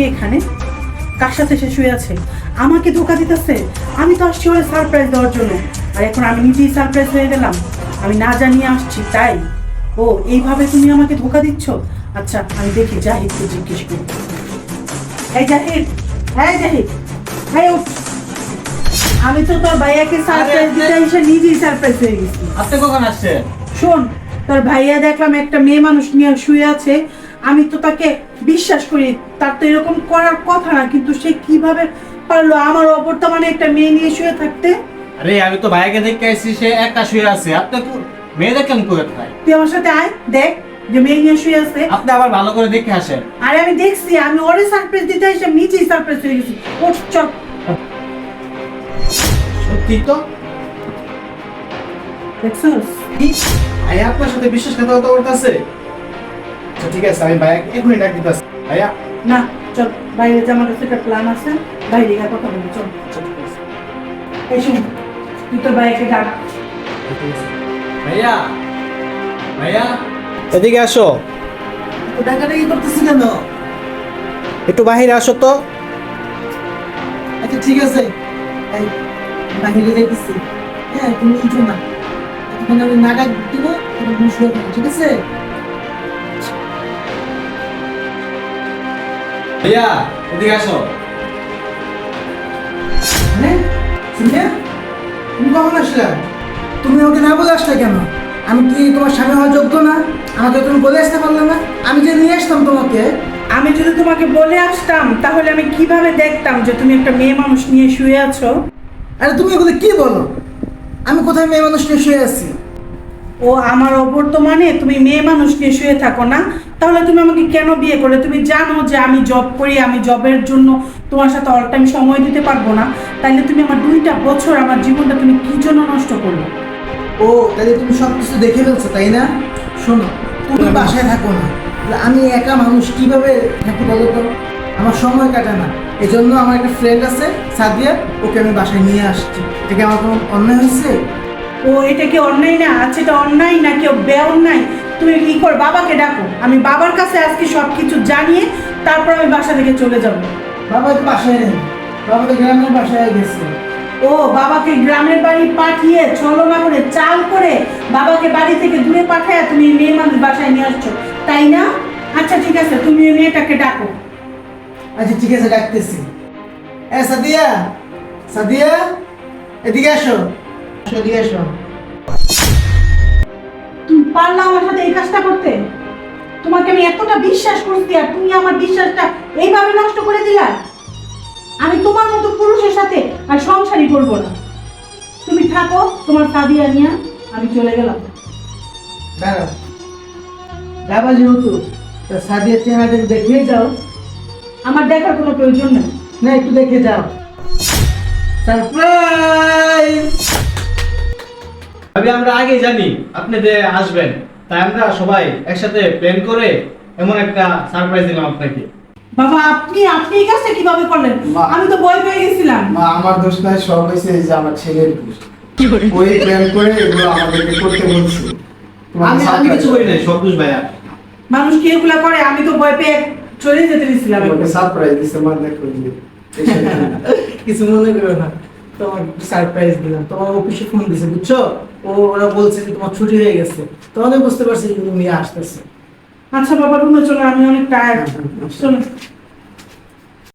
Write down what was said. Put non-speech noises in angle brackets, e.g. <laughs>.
কে এখানে? কার সাথে সে শুয়ে আছে? আমাকে ধোকা দিতেছে? আমি তো আসছি ওরে সারপ্রাইজ দেওয়ার জন্য। আর এখন আমি নিজেই সারপ্রাইজ হয়ে গেলাম। আমি না জানিয়ে আসছি তাই? ও এইভাবে তুমি আমাকে ধোকা দিচ্ছ? আচ্ছা আমি দেখি জাহিদকে জিজ্ঞেস করি। এই জাহিদ হ্যাঁ জাহিদ হ্যাঁ আমি তো তোর ভাইয়াকে সারপ্রাইজ দিতে এসে নিজেই সারপ্রাইজ হয়ে গেছি। আপনি কখন আসছেন? শোন তোর ভাইয়া দেখলাম একটা মেয়ে মানুষ নিয়ে শুয়ে আছে। আমি তো তাকে বিশ্বাস করি তার তো এরকম করার কথা না কিন্তু সে কীভাবে পারল আমার অবর্তমানে একটা মেয়ে নিয়ে শুয়ে থাকতে? আরে আমি তো ভাইয়াকে দেখতে আসছি সে একা শুয়ে আছে। আপনি কো- মেয়ে দেখলেন কোথায়? তুই আমার সাথে আয় দেখ যে মেয়ে নিয়ে শুয়ে আছে। আপনি আবার ভালো করে দেখে আসেন। আরে আমি দেখছি আমি ওরে সারপ্রাইজ দিতে এসে নিজেই সারপ্রাইজ হয়ে গেছি। ওঠ চল। সত্যি তো? দেখছস? কি? ভাইয়া আপনার সাথে বিশ্বাসঘাতকতা করতেছে? ঠিক আছে আমি ভাইয়াকে এখনই ডাক দিতেছি। ভাইয়া? না চল বাইরে যে আমার কাছে একটা প্ল্যান আছে বাইরে গিয়ে কথা বলি চল। এই শোন তুই তোর ভাইয়াকে ডাক। ভাইয়া? ভাইয়া? এদিকে আসো। ডাকাডাকি করতেছি কেন? একটু বাহিরে আসো তো। আচ্ছা ঠিক আছে। এই বাহিরে যাইতেছি। হ্যাঁ তুমি উঠো না। এখন আমি নাগাদ দিব তুমি তুমি শুয়ে ঠিক আছে? ভাইয়া এদিকে আসো। মানে? শুনিয়া তুমি কখন আসলে? তুমি আমাকে না বলে আসলে কেন? আমি কি তোমার স্বামী হওয়ার যোগ্য না? আমাকে তুমি বলে আসতে পারলে না? আমি যে নিয়ে আসতাম তোমাকে আমি যদি তোমাকে বলে আসতাম তাহলে আমি কীভাবে দেখতাম যে তুমি একটা মেয়ে মানুষ নিয়ে শুয়ে আছো? আরে তুমি এগুলো কি বলো? আমি কোথায় মেয়ে মানুষ নিয়ে শুয়ে আছি? ও আমার অবর্তমানে তুমি মেয়ে মানুষ নিয়ে শুয়ে থাকো না? তাহলে তুমি আমাকে কেন বিয়ে করলে? তুমি জানো যে আমি জব করি আমি জবের জন্য তোমার সাথে অল টাইম সময় দিতে পারব না। তাইলে তুমি আমার দুইটা বছর আমার জীবনটা তুমি কি জন্য নষ্ট করল? ও তাহলে তুমি সব কিছু দেখে ফেলছো তাই না? শোনো তুমি বাসায় থাকো না। আমি একা মানুষ কীভাবে থাকি বলো তো? আমার সময় কাটে না। এই জন্য আমার একটা ফ্রেন্ড আছে সাদিয়া ওকে আমি বাসায় নিয়ে আসছি। এটা কি আমার কোনো অন্যায় হয়েছে? ও এটা কি অন্যায় না? আচ্ছা এটা অন্যায় না কেউ বে? অন্যায়? তুমি কি কর? বাবাকে ডাকো। আমি বাবার কাছে আজকে সব কিছু জানিয়ে তারপর আমি বাসা থেকে চলে যাব। বাবা তো বাসায় নেই। বাবা তো গ্রামের বাসায় গেছে। ও বাবাকে গ্রামের বাড়ি পাঠিয়ে ছলনা করে চাল করে বাবাকে বাড়ি থেকে দূরে পাঠায় তুমি মেয়ে মানুষ বাসায় নিয়ে আসছো। তাই না? আচ্ছা ঠিক আছে তুমি ওই মেয়েটাকে ডাকো। আচ্ছা ঠিক আছে ডাকতেছি। এ সাদিয়া সাদিয়া এদিকে আসো এদিকে আসো পারলা আমার সাথে এই কাজটা করতে? তোমাকে আমি এতটা বিশ্বাস করছি আর তুমি আমার বিশ্বাসটা এইভাবে নষ্ট করে দিলা? আমি তোমার মতো পুরুষের সাথে আর সংসারই করব না। তুমি থাকো তোমার সাদিয়া নিয়ে আমি চলে গেলাম। দাঁড়াও। যাবা যেহেতু তা সাদিয়ার চেহারাটা দেখিয়ে যাও। আমার দেখার কোনো প্রয়োজন নেই। না একটু দেখে যাও। সারপ্রাইজ! ভাবি আমরা আগে জানি আপনি যে আসবেন তাই আমরা সবাই একসাথে প্ল্যান করে এমন একটা সারপ্রাইজ দিলাম আপনাকে। বাবা আপনি আপনি এই কাজটা কীভাবে করলেন? মা। আমি তো ভয় পেয়ে গেছিলাম। মা আমার দোষ নাই সব হয়েছে এই যে আমার ছেলের দোষ। ওই প্ল্যান করে এগুলো আমাদেরকে করতে বলছে। তোমাকে আমি আমি কিছু করি নাই সবুজ ভাইয়া। মানুষ কি এগুলা করে? আমি তো ভয় পেয়ে চলে যেতে দিয়েছিলাম তোমাকে সারপ্রাইজ দিছে মা দেখো এই এই যে। <laughs> কিছু মনে করো না তোমার সারপ্রাইজ দিলাম। তোমার অফিসে ফোন দিছে বুঝছ? ও, ওরা বলছে যে তোমার ছুটি হয়ে গেছে। তাহলে বুঝতে পারছি যে তুমি আসতেছে। আচ্ছা বাবা, রুমে চলো, আমি অনেক টায়ার্ড চলো।